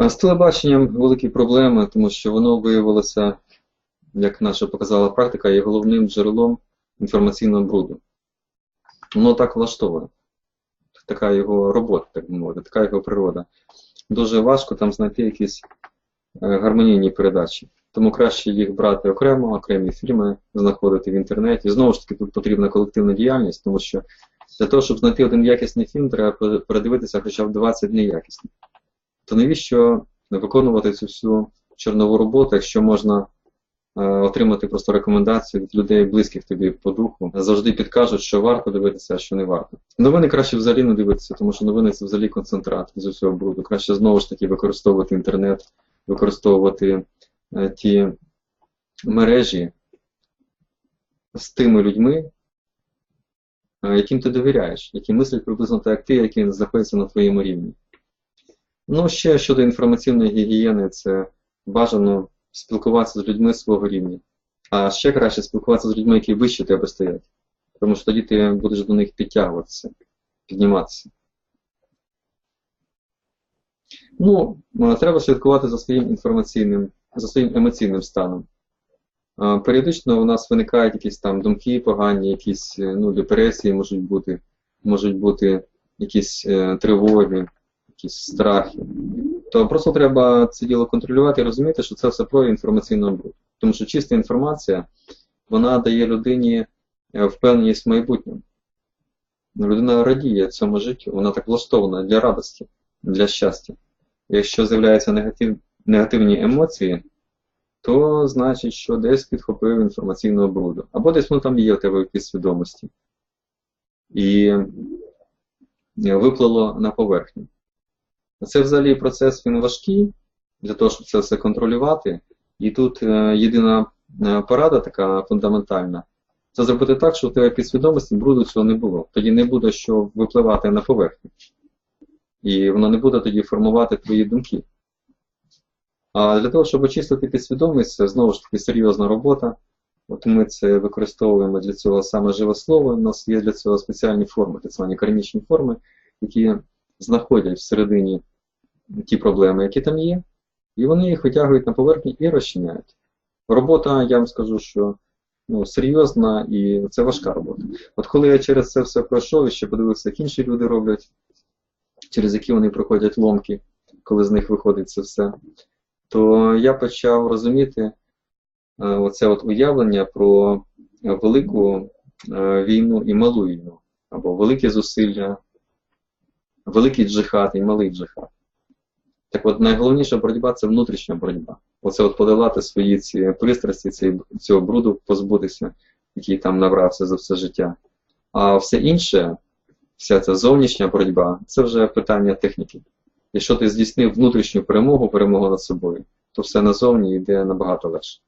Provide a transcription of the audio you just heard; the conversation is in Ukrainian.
З телебаченням великі проблеми, тому що воно виявилося, як наша показала практика, є головним джерелом інформаційного бруду. Воно так влаштовує. Така його робота, так би мовити, така його природа. Дуже важко там знайти якісь е, гармонійні передачі. Тому краще їх брати окремо, окремі фільми знаходити в інтернеті. Знову ж таки, тут потрібна колективна діяльність, тому що для того, щоб знайти один якісний фільм, треба передивитися хоча б 20 неякісних. То навіщо виконувати цю всю чорнову роботу, якщо можна е, отримати просто рекомендації від людей, близьких тобі по духу, завжди підкажуть, що варто дивитися, а що не варто. Новини краще взагалі не дивитися, тому що новини це взагалі концентрат з усього бруду. Краще знову ж таки використовувати інтернет, використовувати е, ті мережі з тими людьми, е, яким ти довіряєш, які мислять приблизно так, як ти, які знаходяться на твоєму рівні. Ну, ще щодо інформаційної гігієни, це бажано спілкуватися з людьми свого рівня. А ще краще спілкуватися з людьми, які вище тебе стоять. Тому що тоді ти будеш до них підтягуватися, підніматися. Ну, треба слідкувати за своїм інформаційним, за своїм емоційним станом. Періодично у нас виникають якісь там думки погані, якісь е, ну, депресії можуть бути, можуть бути якісь е, тривоги, якісь страхи. То просто треба це діло контролювати і розуміти, що це все про інформаційний бруд. Тому що чиста інформація, вона дає людині е, впевненість в майбутньому. Людина радіє цьому життю, вона так влаштована для радості, для щастя. Якщо з'являються негатив, негативні емоції, то значить, що десь підхопив інформаційного бруду. Або десь воно там є в тебе в підсвідомості. І е, виплило на поверхню. Це взагалі процес він важкий для того, щоб це все контролювати. І тут е, єдина е, порада така фундаментальна це зробити так, щоб у тебе підсвідомості бруду цього не було. Тоді не буде що випливати на поверхню. І воно не буде тоді формувати твої думки. А для того, щоб очистити підсвідомість, це знову ж таки серйозна робота. От ми це використовуємо для цього саме живе слово. У нас є для цього спеціальні форми, так звані кармічні форми, які знаходять всередині ті проблеми, які там є, і вони їх витягують на поверхні і розчиняють. Робота, я вам скажу, що ну, серйозна і це важка робота. От коли я через це все пройшов і ще подивився, як інші люди роблять, через які вони проходять ломки, коли з них виходить це все, то я почав розуміти е, оце от уявлення про велику е, війну і малу війну, або великі зусилля, великий джихад і малий джихад. Так от найголовніша боротьба це внутрішня боротьба. Оце от подолати свої ці пристрасті, ці, цього бруду, позбутися, який там набрався за все життя. А все інше, вся ця зовнішня боротьба, це вже питання техніки. Якщо ти здійснив внутрішню перемогу, перемогу над собою, то все назовні йде набагато легше.